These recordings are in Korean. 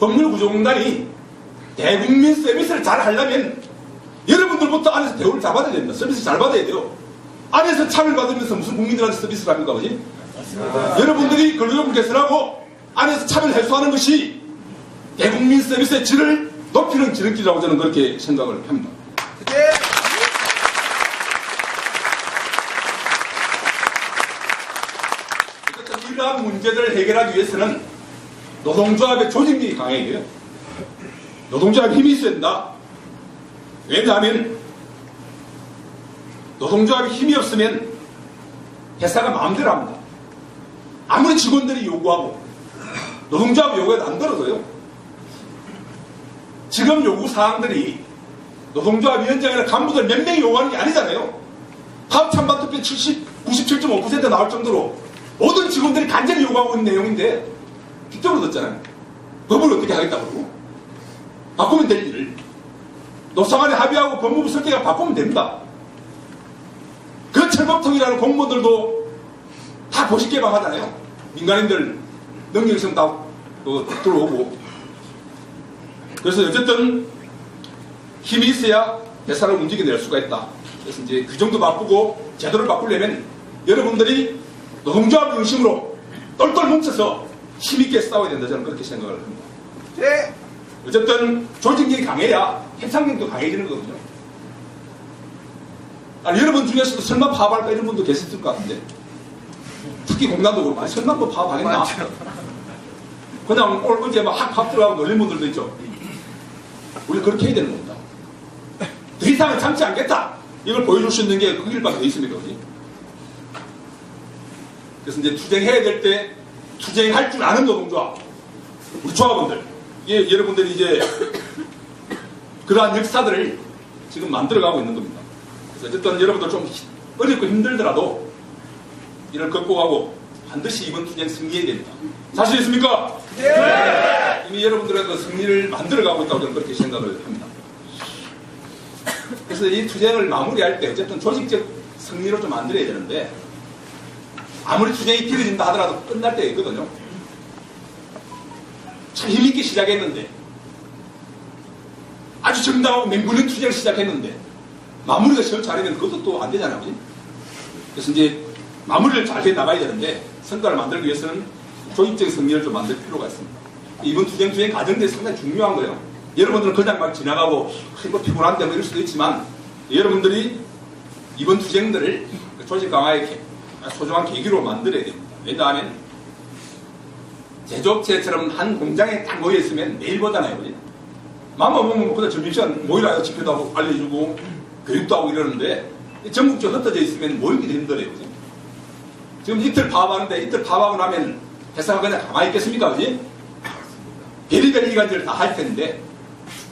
법률구조공단이 대국민 서비스를 잘 하려면 여러분들부터 안에서 대우를 잘 받아야 됩니다. 서비스 잘 받아야 돼요. 안에서 참을 받으면서 무슨 국민들한테 서비스를 합니까, 그지? 여러분들이 근로조건 개선하고 안에서 차별 해소하는 것이 대국민 서비스의 질을 높이는 지름길이라고 저는 그렇게 생각을 합니다. 이러한 문제들을 해결하기 위해서는 노동조합의 조직력이 강해야 돼요. 노동조합 힘이 있어야 된다. 왜냐하면 노동조합이 힘이 없으면 회사가 마음대로 합니다. 아무리 직원들이 요구하고 노동조합 요구해도 안 들어줘요. 지금 요구 사항들이 노동조합 위원장이나 간부들 몇 명이 요구하는 게 아니잖아요. 파업 찬반 투표 70, 97.5% 나올 정도로 모든 직원들이 간절히 요구하고 있는 내용인데 빗정으로 듣잖아요. 법을 어떻게 하겠다고 그러고 바꾸면 될 일을 노사간에 합의하고 법무부 설계가 바꾸면 됩니다. 그 철법통이라는 공무원들도 다 보식 개방하잖아요. 민간인들 능력 있으면 다 어, 들어오고. 그래서 어쨌든 힘이 있어야 회사를 움직여낼 수가 있다. 그래서 이제 그 정도 바꾸고 제도를 바꾸려면 여러분들이 노동조합 중심으로 똘똘 뭉쳐서 힘있게 싸워야 된다. 저는 그렇게 생각을 합니다. 네. 어쨌든 조직력이 강해야 해상력도 강해지는 거거든요. 아니, 여러분 중에서도 설마 파업할까 이런 분도 계셨을 것 같은데 특히 공단도 그렇고 아니, 설마 뭐 파업하겠나. 그냥 올 어제 막학합 들어가고 놀린 분들도 있죠 우리 그렇게 해야 되는 겁니다 더 이상은 참지 않겠다 이걸 보여줄 수 있는 게 그 길밖에 더 있습니까 그지? 그래서 이제 투쟁해야 될 때 투쟁할 줄 아는 노동조합 우리 조합원들 예, 여러분들이 이제 그러한 역사들을 지금 만들어가고 있는 겁니다. 그래서 어쨌든 여러분들 좀 히- 어렵고 힘들더라도 이를 극복하고 반드시 이번 투쟁 승리해야 됩니다. 자신 있습니까? 네. 이미 여러분들의 그 승리를 만들어가고 있다고 저는 그렇게 생각을 합니다. 그래서 이 투쟁을 마무리할 때 어쨌든 조직적 승리로 좀 만들어야 되는데 아무리 투쟁이 길어진다 하더라도 끝날 때가 있거든요. 참 힘있게 시작했는데 아주 정당하고 맹군의 투쟁을 시작했는데 마무리가 절 잘하면 그것도 또 안 되잖아요. 그래서 이제 마무리를 잘해 나가야 되는데 성과를 만들기 위해서는 조직적 승리를 좀 만들 필요가 있습니다. 이번 투쟁 투쟁 과정들이 상당히 중요한 거예요. 여러분들은 그냥 막 지나가고 이거 피곤한데 뭐 이럴 수도 있지만 여러분들이 이번 투쟁들을 조직 강화의 개- 소중한 계기로 만들어야 됩니다. 왜냐하면 제조업체처럼 한 공장에 딱 모여 있으면 매일 보잖아요. 그지? 맘만 보면 그냥 점심시간 모이라요. 집회도 하고 알려주고 교육도 하고 이러는데 전국적으로 흩어져 있으면 모이기도 힘들어요. 그지? 지금 이틀 파업하는데 이틀 파업하고 나면 회사가 그냥 가만히 있겠습니까? 그지? 별의별 이간질을 다 할 텐데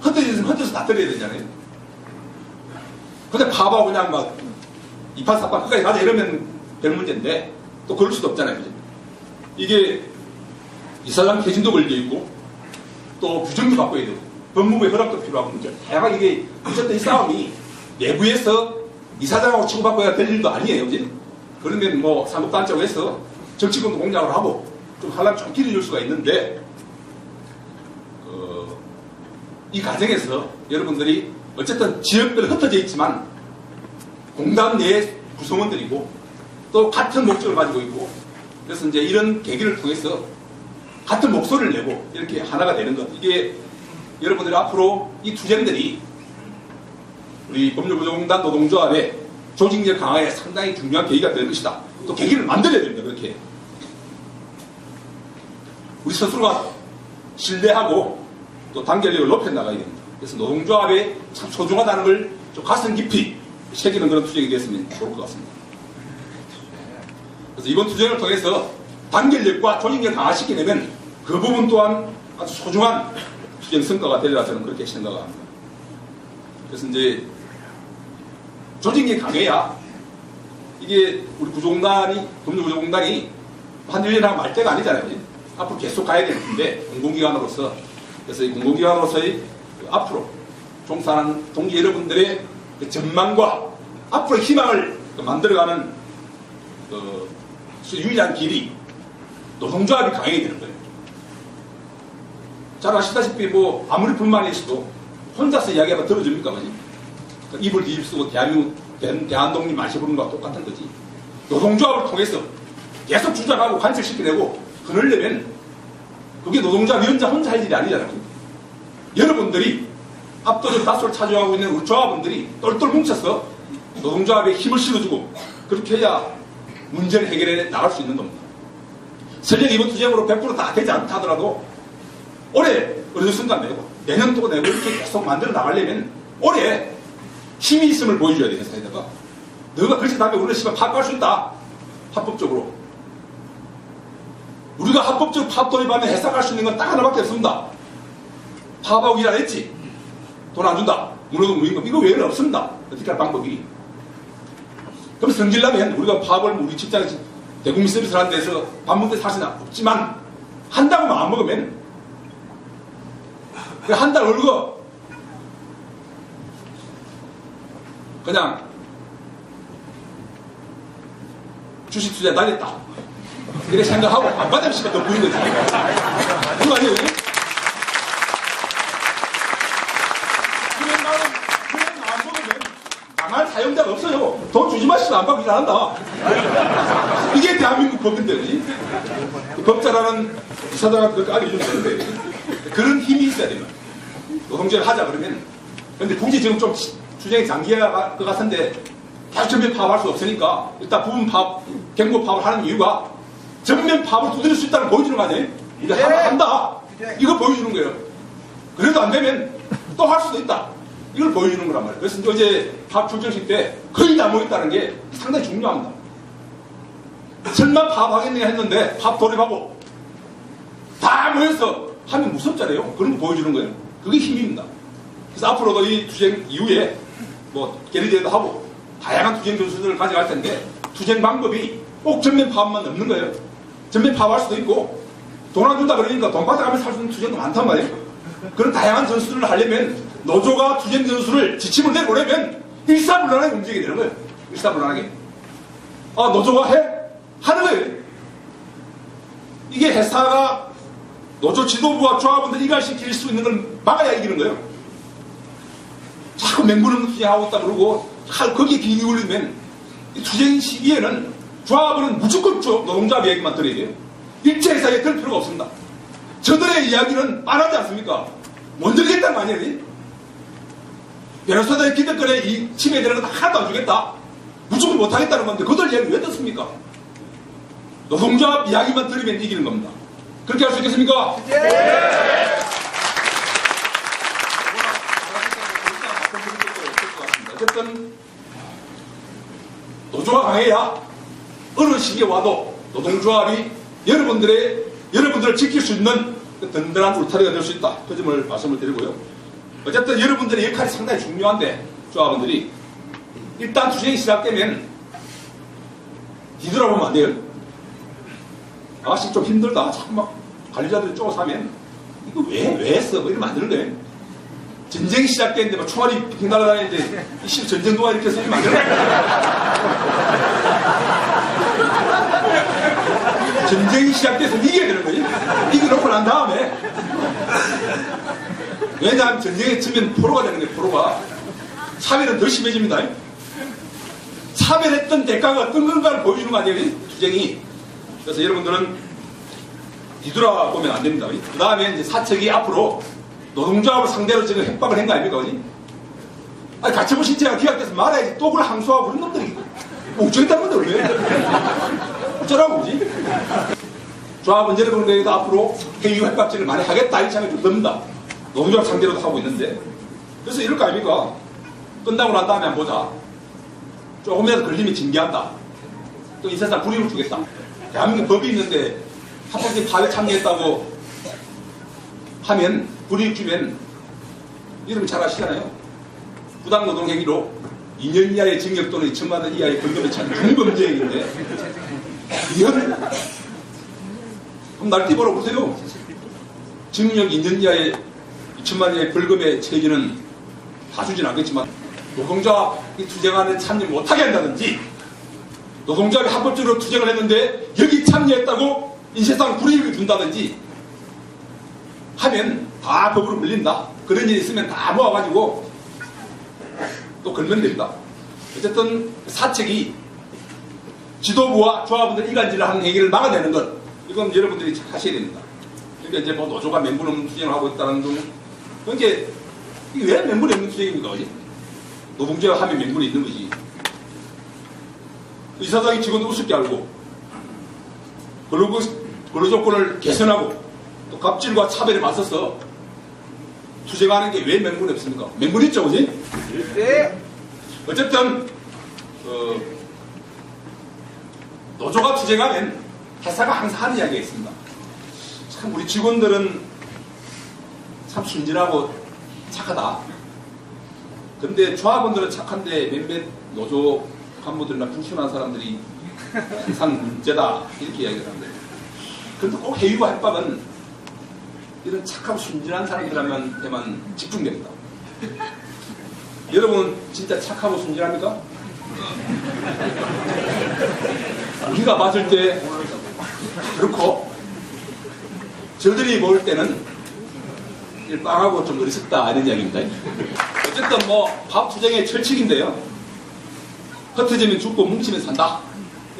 흩어져 있으면 흩어져서 다 들어야 되잖아요. 그냥 파업하고 그냥 막 이판사판 끝까지 가자 이러면 별 문제인데 또 그럴 수도 없잖아요. 그지? 이게 이사장 퇴진도 걸려 있고 또 규정도 바꿔야 되고 법무부의 허락도 필요하고 문제 다양하게 이게 어쨌든 이 싸움이 내부에서 이사장하고 치고받고야 될 일도 아니에요. 그지? 그러면 뭐 상급단체로 해서 정치권도 공략을 하고 좀 하려면 좀 길어질 수가 있는데 어, 이 과정에서 여러분들이 어쨌든 지역별 흩어져 있지만 공단 내 구성원들이고 또 같은 목적을 가지고 있고 그래서 이제 이런 계기를 통해서 같은 목소리를 내고 이렇게 하나가 되는 것 이게 여러분들이 앞으로 이 투쟁들이 우리 법률구조공단 노동조합의 조직력 강화에 상당히 중요한 계기가 될 것이다. 또 계기를 만들어야 됩니다. 그렇게 우리 스스로가 신뢰하고 또 단결력을 높여 나가야 됩니다. 그래서 노동조합이 참 소중하다는 걸 좀 가슴 깊이 새기는 그런 투쟁이 됐으면 좋을 것 같습니다. 그래서 이번 투쟁을 통해서 단결력과 조직력을 강화시키려면 그 부분 또한 아주 소중한 투쟁 성과가 되리라 저는 그렇게 생각합니다. 그래서 이제 조직력이 강해야 이게 우리 구조공단이, 법률구조공단이 한 1년에 말 때가 아니잖아요. 앞으로 계속 가야 될 텐데, 공공기관으로서. 그래서 이 공공기관으로서의 그 앞으로 종사하는 동기 여러분들의 그 전망과 앞으로 희망을 그 만들어가는 그 유일한 길이 노동조합이 강해야 되는 거예요. 잘 아시다시피 뭐 아무리 불만이 있어도 혼자서 이야기하면 들어줍니까? 그지? 입을 뒤집 쓰고 대한민국 대, 대한독립 말시 부르는 거와 똑같은 거지. 노동조합을 통해서 계속 주장하고 관철시켜내고 그러려면 그게 노동조합 위원장 혼자 할 일이 아니잖아요. 여러분들이 압도적 다수를 차지하고 있는 우리 조합원들이 똘똘 뭉쳐서 노동조합에 힘을 실어주고 그렇게 해야 문제를 해결해 나갈 수 있는 겁니다. 설령 이번 투쟁으로 100%다 되지 않다 하더라도 올해 어느 순간 내고 내년 또 내고 이렇게 계속 만들어 나가려면 올해 힘이 있음을 보여줘야 돼 회사에다가. 너가 그렇게 다음에 우리는 씨발 파업할 수 있다. 합법적으로. 우리가 합법적으로 파업 도입하면 해석할 수 있는 건 딱 하나밖에 없습니다. 파업하고 일 안 했지. 돈 안 준다. 무료금 무임금 이거 외에는 없습니다. 어떻게 할 방법이 그럼 성질나면 우리가 파업을 우리 직장에서 대국민 서비스를 하는 데서 밥 먹을 때 사실은 없지만 한다고 마음 먹으면? 한달 월급 그냥 주식 투자 날렸다. 이렇게 생각하고 안 받으면 씨발 더 보인 거지 그거 아니에요? 그런 마음 그런 마음 먹으면 강한 사용자가 주지 마시면 안 받고 일안 한다. 이게 대한민국 법인데 그지? 법자라는 이사장한테 그렇게 알려주면 되는데 그런 힘이 있어야 돼요 노동제를 하자 그러면. 근데 굳이 지금 좀 주장이 장기화할 것 같은데 계속 전면 파업할 수 없으니까 일단 부분 파업, 경고 파업을 하는 이유가 전면 파업을 두드릴 수 있다는 걸 보여주는 거 아니에요? 이제 네. 하나 한다. 이거 보여주는 거예요. 그래도 안 되면 또 할 수도 있다 이걸 보여주는 거란 말이에요 그래서 어제 파업 출정식 때 거의 다 모였다는 게 상당히 중요합니다 설마 파업하겠느냐 했는데 파업 돌입하고 다 모여서 하면 무섭잖아요. 그런 거 보여주는 거예요. 그게 힘입니다. 그래서 앞으로도 이 투쟁 이후에 뭐 게리대도 하고 다양한 투쟁 전술들을 가져갈 텐데 투쟁 방법이 꼭 전면 파업만 없는 거예요. 전면 파업할 수도 있고 돈 안 준다 그러니까 돈 받아가면서 살수 있는 투쟁도 많단 말이에요. 그런 다양한 전술을 하려면 노조가 투쟁 전술을 지침을 내보내면 일사불란하게 움직이게 되는 거예요. 일사불란하게. 아 노조가 해? 하는 거예요. 이게 회사가 노조 지도부와 조합원들 일관시킬 수 있는 걸 막아야 이기는 거예요. 자꾸 맹물은 투쟁하고 있다 그러고 할 거기에 귀 기울이면 이 투쟁 시기에는 조합원은 무조건 조- 노동조합 이야기만 들어야 돼요. 일체 회사에 들 필요가 없습니다. 저들의 이야기는 안 하지 않습니까? 못 들겠다는 거 아니에요? 변호사들의 기득권에 이 침해 되는 건 하나도 안 주겠다. 무조건 못하겠다는 건데 그들 이야기 왜 듣습니까? 노동조합 이야기만 들으면 이기는 겁니다. 그렇게 할 수 있겠습니까? 어쨌든 노조가 강해야 어느 시기에 와도 노동조합이 여러분들의 여러분들을 지킬 수 있는 그 든든한 울타리가 될 수 있다. 그 점을 말씀을 드리고요. 어쨌든 여러분들의 역할이 상당히 중요한데 조합원들이 일단 투쟁이 시작되면 뒤돌아보면 안 돼요. 아씨 좀 힘들다. 자꾸 막 관리자들이 쪼고 사면 이거 왜, 왜 했어? 뭐 이러면 안 되는 거예요. 전쟁이 시작됐는데 막 총알이 빙 날아다니는데 이 씨, 전쟁 동안 이렇게 쓰면 안 되는 거예요. 전쟁이 시작돼서 이겨야 되는 거지. 이겨놓고 난 다음에 왜냐하면 전쟁에 치면 포로가 되는 거예요. 포로가 차별은 더 심해집니다. 차별했던 대가가 어떤 건가를 보여주는 거 아니에요? 투쟁이. 그래서 여러분들은 뒤돌아보면 안 됩니다. 그 다음에 이제 사측이 앞으로 노동조합을 상대로 지금 협박을 한 거 아닙니까? 그지? 아니, 가처분 신청가 기각돼서 말아야지 또 그걸 항소하고 그런 놈들이 옥정했다는 건데 왜? 어쩌라고 그지? 조합은 여러분들에게도 앞으로 회유 협박질을 많이 하겠다 이 생각이 좀 듭니다. 노동조합 상대로도 하고 있는데 그래서 이럴 거 아닙니까? 끝나고 난 다음에 한번 보자. 조금이라도 걸리면 징계한다. 또 이 세상 불이익을 주겠다. 대한민국 법이 있는데 합법적인 파업에 참여했다고 하면 불이익 주면 이러면 잘 아시잖아요. 부당 노동 행위로 2년 이하의 징역 또는 2천만 원 이하의 벌금에 처한 중범죄행인데 이건 그럼 날 띠보러 보세요. 징역 2년 이하의 2천만 원 이하의 벌금의 체계는 다 주진 않겠지만 노동자이 투쟁하는 참여 못하게 한다든지 노동자가 합법적으로 투쟁을 했는데 여기 참여했다고 인쇄상 불이익을 준다든지 하면 다 법으로 물린다. 그런 일이 있으면 다 모아가지고 또 걸면 됩니다. 어쨌든 사책이 지도부와 조합원들 이간질을 하는 행위를 막아내는 것 이건 여러분들이 잘 하셔야 됩니다. 그러니까 이제 뭐 노조가 맹물 없는 투쟁을 하고 있다는 등 이게 이게 왜 맹물이 없는 투쟁입니까? 그지? 노동조합 하면 맹물이 있는 거지. 이사장이 직원들 우습게 알고 근로, 근로 조건을 개선하고 또 갑질과 차별에 맞서서 투쟁하는 게왜 맹물이 없습니까? 맹물 있죠, 그지? 네. 어쨌든 어, 노조가 투쟁하면 회사가 항상 하는 이야기가 있습니다. 참 우리 직원들은 참 순진하고 착하다. 근데 조합원들은 착한데 몇몇 노조 간부들이나 불순한 사람들이 항상 문제다 이렇게 이야기를 하는데 그런데 꼭 해유와 협박은 이런 착하고 순진한 사람들한테만 집중됩니다. 여러분 진짜 착하고 순진합니까? 우리가 맞을 때 그렇고 저들이 먹을 때는 빵하고 좀 어리석다 이런 이야기입니다. 어쨌든 뭐 밥 투쟁의 철칙인데요. 흩어지면 죽고 뭉치면 산다.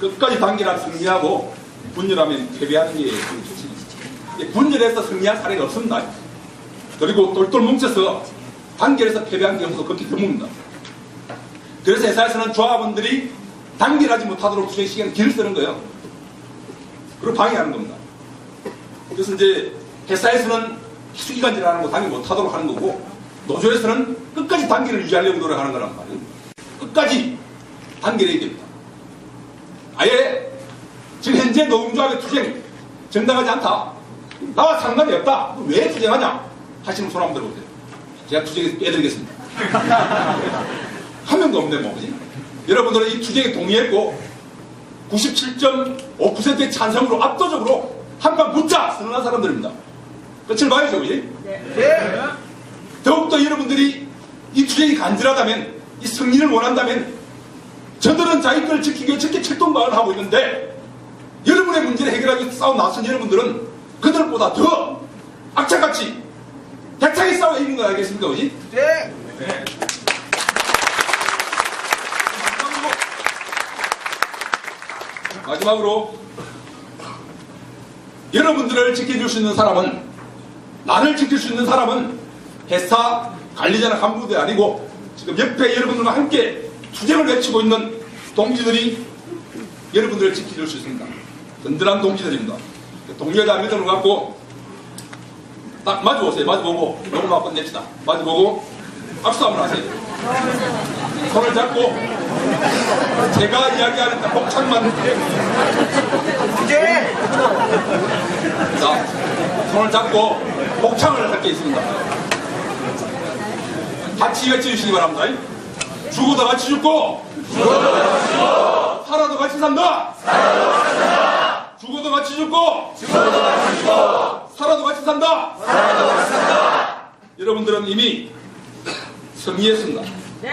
끝까지 단결하면 승리하고 분열하면 패배하는 게그 철칙이죠. 분열해서 승리한 사례가 없습니다. 그리고 똘똘 뭉쳐서 단결해서 패배한 경우도 극히 드뭅니다. 그래서 회사에서는 조합원들이 단결하지 못하도록 투쟁 시간을 길을 쓰는 거예요. 그리고 방해하는 겁니다. 그래서 이제 회사에서는 희 수기간질 하는 거 단결 못하도록 하는 거고 노조에서는 끝까지 단결을 유지하려고 노력하는 거란 말이에요. 끝까지 단결해야 됩니다. 아예 지금 현재 노동조합의 투쟁 정당하지 않다. 나와 상관이 없다. 왜 투쟁하냐? 하시는 손 한번 들어보세요. 제가 투쟁에서 빼드리겠습니다. 한 명도 없네, 뭐. 그지? 여러분들은 이 투쟁에 동의했고, 97.5%의 찬성으로 압도적으로 한판 붙자! 선언한 사람들입니다. 끝을 봐야죠, 그지? 네. 더욱더 여러분들이 이 투쟁이 간절하다면, 이 승리를 원한다면, 저들은 자기 걸 지키기 위해 저렇게 철동방을 하고 있는데, 여러분의 문제를 해결하기 위해서 싸워 나선 여러분들은 그들보다 더 악착같이 대차게 싸워 이기는 거 알겠습니까, 그지? 네. 마지막으로 여러분들을 지켜줄 수 있는 사람은 나를 지킬 수 있는 사람은 회사 관리자나 간부대 아니고 지금 옆에 여러분들과 함께 투쟁을 외치고 있는 동지들이 여러분들을 지켜줄 수 있습니다. 든든한 동지들입니다. 동료자 믿음을 갖고 딱 마주보세요. 마주 보고 너무 한번 냅시다. 마주 보고 악수 한번 하세요. 손을 잡고 제가 이야기하는 복창만 네. 자, 손을 잡고 복창을 할게 있습니다. 같이 외쳐주시기 바랍니다. 죽어도 같이 죽고, 살아도 같이 산다. 죽어도 같이 죽고, 살아도 같이 산다. 여러분들은 이미 승리했습니다.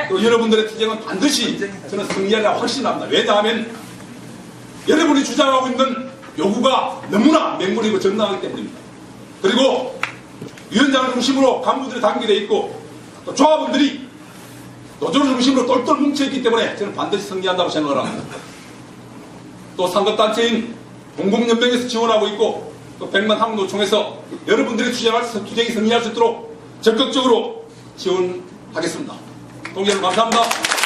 또 여러분들의 투쟁은 반드시 저는 승리하리라 확신합니다. 왜냐하면 여러분이 주장하고 있는 요구가 너무나 맹물이고 정당하기 때문입니다. 그리고 위원장을 중심으로 간부들이 단계되어 있고 또 조합원들이 노조를 중심으로 똘똘 뭉쳐있기 때문에 저는 반드시 승리한다고 생각을 합니다. 또 상급단체인 공공연맹에서 지원하고 있고 또 백만 항노총에서 여러분들이 투쟁할, 투쟁이 승리할 수 있도록 적극적으로 지원하겠습니다. 여러분 감사합니다.